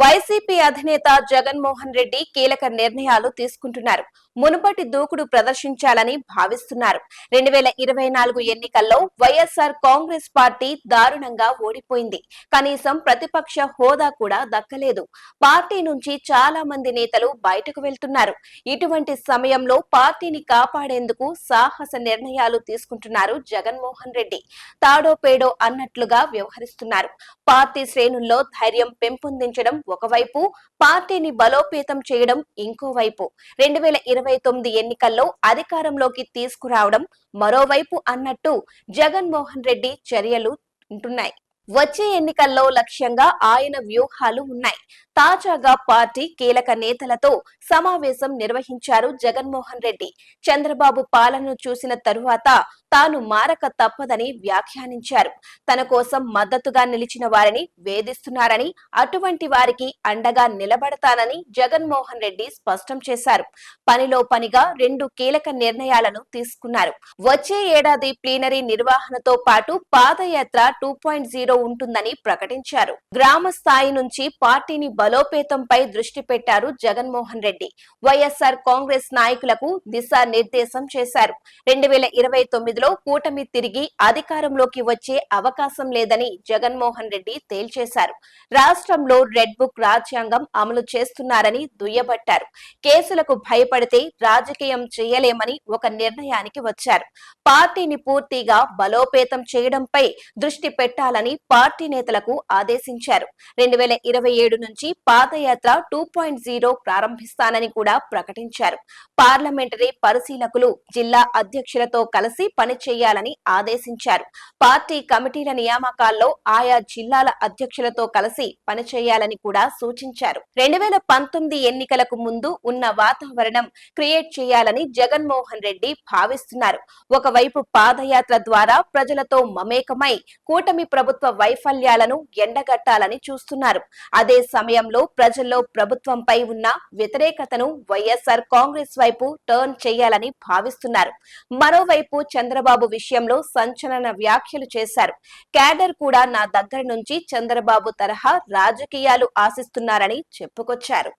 YCP అధినేత జగన్మోహన్ రెడ్డి కీలక నిర్ణయాలు తీసుకుంటున్నారు. మునుపటి దూకుడు ప్రదర్శించాలని భావిస్తున్నారు. రెండు వేల ఇరవై నాలుగు ఎన్నికల్లో వైఎస్ఆర్ కాంగ్రెస్ పార్టీ దారుణంగా ఓడిపోయింది. కనీసం ప్రతిపక్ష హోదా కూడా దక్కలేదు. పార్టీ నుంచి చాలా మంది నేతలు బయటకు వెళ్తున్నారు. ఇటువంటి సమయంలో పార్టీని కాపాడేందుకు సాహస నిర్ణయాలు తీసుకుంటున్నారు జగన్మోహన్ రెడ్డి. తాడో పేడో అన్నట్లుగా వ్యవహరిస్తున్నారు. పార్టీ శ్రేణుల్లో ధైర్యం పెంపొందించడం ఒకవైపు పార్టీని బలోపేతం చేయడం ఇంకోవైపు. రెండు వేల ఇరవై తొమ్మిది ఎన్నికల్లో అధికారంలోకి తీసుకురావడం మరోవైపు అన్నట్టు జగన్మోహన్ రెడ్డి చర్యలు ఉంటున్నాయి. వచ్చే ఎన్నికల్లో లక్ష్యంగా ఆయన వ్యూహాలు ఉన్నాయి. తాజాగా పార్టీ కీలక నేతలతో సమావేశం నిర్వహించారు జగన్మోహన్ రెడ్డి. చంద్రబాబు పాలనను చూసిన తరువాత తాను మారక తప్పదని వ్యాఖ్యానించారు. తన కోసం మద్దతుగా నిలిచిన వారిని వేధిస్తున్నారని అటువంటి వారికి అండగా నిలబడతానని జగన్మోహన్ రెడ్డి స్పష్టం చేశారు. పనిలో పనిగా రెండు కీలక నిర్ణయాలను తీసుకున్నారు. వచ్చే ఏడాది ప్లీనరీ నిర్వహణతో పాటు పాదయాత్ర టూ పాయింట్ జీరో ఉంటుందని ప్రకటించారు. గ్రామ స్థాయి నుంచి పార్టీని బలోపేతంపై దృష్టి పెట్టారు జగన్మోహన్ రెడ్డి. వైఎస్ఆర్ కాంగ్రెస్ నాయకులకు దిశానిర్దేశం చేశారు. రెండు వేల ఇరవై తొమ్మిది తొమ్మిదిలో కూటమి తిరిగి అధికారంలోకి వచ్చే అవకాశం లేదని జగన్మోహన్ రెడ్డి తేల్చేశారు. రాష్ట్రంలో రెడ్ బుక్ రాజ్యాంగం అమలు చేస్తున్నారని దుయ్యబట్టారు. కేసులకు భయపడితే రాజకీయం చేయలేమని ఒక నిర్ణయానికి వచ్చారు. పార్టీని పూర్తిగా బలోపేతం చేయడంపై దృష్టి పెట్టాలని పార్టీ నేతలకు ఆదేశించారు. రెండు వేల ఇరవై ఏడు నుంచి పాదయాత్ర టూ పాయింట్ జీరో ప్రారంభిస్తానని కూడా ప్రకటించారు. పార్లమెంటరీ పరిశీలకులు జిల్లా అధ్యక్షులతో కలిసి పనిచేయాలని ఆదేశించారు. పార్టీ కమిటీల నియామకాల్లో ఆయా జిల్లాల అధ్యక్షులతో కలిసి పనిచేయాలని కూడా సూచించారు. రెండు వేల పంతొమ్మిది ఎన్నికలకు ముందు ఉన్న వాతావరణం క్రియేట్ చేయాలని జగన్మోహన్ రెడ్డి భావిస్తున్నారు. ఒకవైపు పాదయాత్ర ద్వారా ప్రజలతో మమేకమై కూటమి ప్రభుత్వ వైఫల్యాలను ఎండగట్టాలని చూస్తున్నారు. అదే సమయంలో ప్రజల్లో ప్రభుత్వంపై ఉన్న వ్యతిరేకతను వైఎస్ఆర్ కాంగ్రెస్ వైపు టర్న్ చేయాలని భావిస్తున్నారు. మరోవైపు చంద్ర చంద్రబాబు విషయంలో సంచలన వ్యాఖ్యలు చేశారు. క్యాడర్ కూడా నా దగ్గర నుంచి చంద్రబాబు తరహా రాజకీయాలు ఆశిస్తున్నారని చెప్పుకొచ్చారు.